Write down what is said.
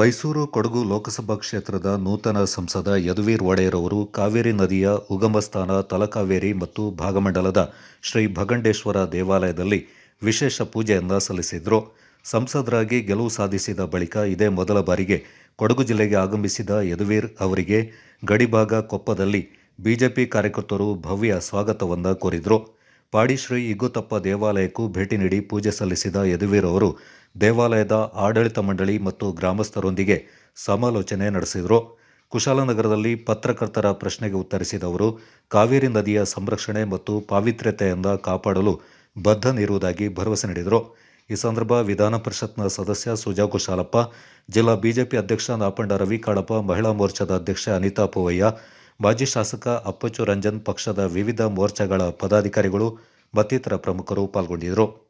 ಮೈಸೂರು ಕೊಡಗು ಲೋಕಸಭಾ ಕ್ಷೇತ್ರದ ನೂತನ ಸಂಸದ ಯದುವೀರ್ ಒಡೆಯರ್ ಅವರು ಕಾವೇರಿ ನದಿಯ ಉಗಮಸ್ಥಾನ ತಲಕಾವೇರಿ ಮತ್ತು ಭಾಗಮಂಡಲದ ಶ್ರೀ ಭಗಂಡೇಶ್ವರ ದೇವಾಲಯದಲ್ಲಿ ವಿಶೇಷ ಪೂಜೆಯನ್ನು ಸಲ್ಲಿಸಿದರು. ಸಂಸದರಾಗಿ ಗೆಲುವು ಸಾಧಿಸಿದ ಬಳಿಕ ಇದೇ ಮೊದಲ ಬಾರಿಗೆ ಕೊಡಗು ಜಿಲ್ಲೆಗೆ ಆಗಮಿಸಿದ ಯದುವೀರ್ ಅವರಿಗೆ ಗಡಿಭಾಗ ಕೊಪ್ಪದಲ್ಲಿ ಬಿಜೆಪಿ ಕಾರ್ಯಕರ್ತರು ಭವ್ಯ ಸ್ವಾಗತವನ್ನು ಕೋರಿದರು. ಪಾಡಿ ಇಗುತಪ್ಪ ದೇವಾಲಯಕ್ಕೂ ಭೇಟಿ ನೀಡಿ ಪೂಜೆ ಸಲ್ಲಿಸಿದ ಯದುವೀರ್ ಅವರು ದೇವಾಲಯದ ಆಡಳಿತ ಮಂಡಳಿ ಮತ್ತು ಗ್ರಾಮಸ್ಥರೊಂದಿಗೆ ಸಮಾಲೋಚನೆ ನಡೆಸಿದರು. ಕುಶಾಲನಗರದಲ್ಲಿ ಪತ್ರಕರ್ತರ ಪ್ರಶ್ನೆಗೆ ಉತ್ತರಿಸಿದ ಅವರು, ಕಾವೇರಿ ನದಿಯ ಸಂರಕ್ಷಣೆ ಮತ್ತು ಪಾವಿತ್ರ್ಯತೆಯಿಂದ ಕಾಪಾಡಲು ಬದ್ಧನಿರುವುದಾಗಿ ಭರವಸೆ ನೀಡಿದರು. ಈ ಸಂದರ್ಭ ವಿಧಾನ ಪರಿಷತ್ನ ಸದಸ್ಯ ಸುಜಾ ಕುಶಾಲಪ್ಪ ಜಿಲ್ಲಾ ಬಿಜೆಪಿ ಅಧ್ಯಕ್ಷ ನಾಪಂಡ ರವಿ ಕಾಳಪ್ಪ ಮಹಿಳಾ ಮೋರ್ಚಾದ ಅಧ್ಯಕ್ಷ ಅನಿತಾ ಪೂವಯ್ಯ ಮಾಜಿ ಶಾಸಕ ಅಪ್ಪಚ್ಚು ರಂಜನ್ ಪಕ್ಷದ ವಿವಿಧ ಮೋರ್ಚಾಗಳ ಪದಾಧಿಕಾರಿಗಳು ಮತ್ತಿತರ ಪ್ರಮುಖರು ಪಾಲ್ಗೊಂಡಿದ್ದರು.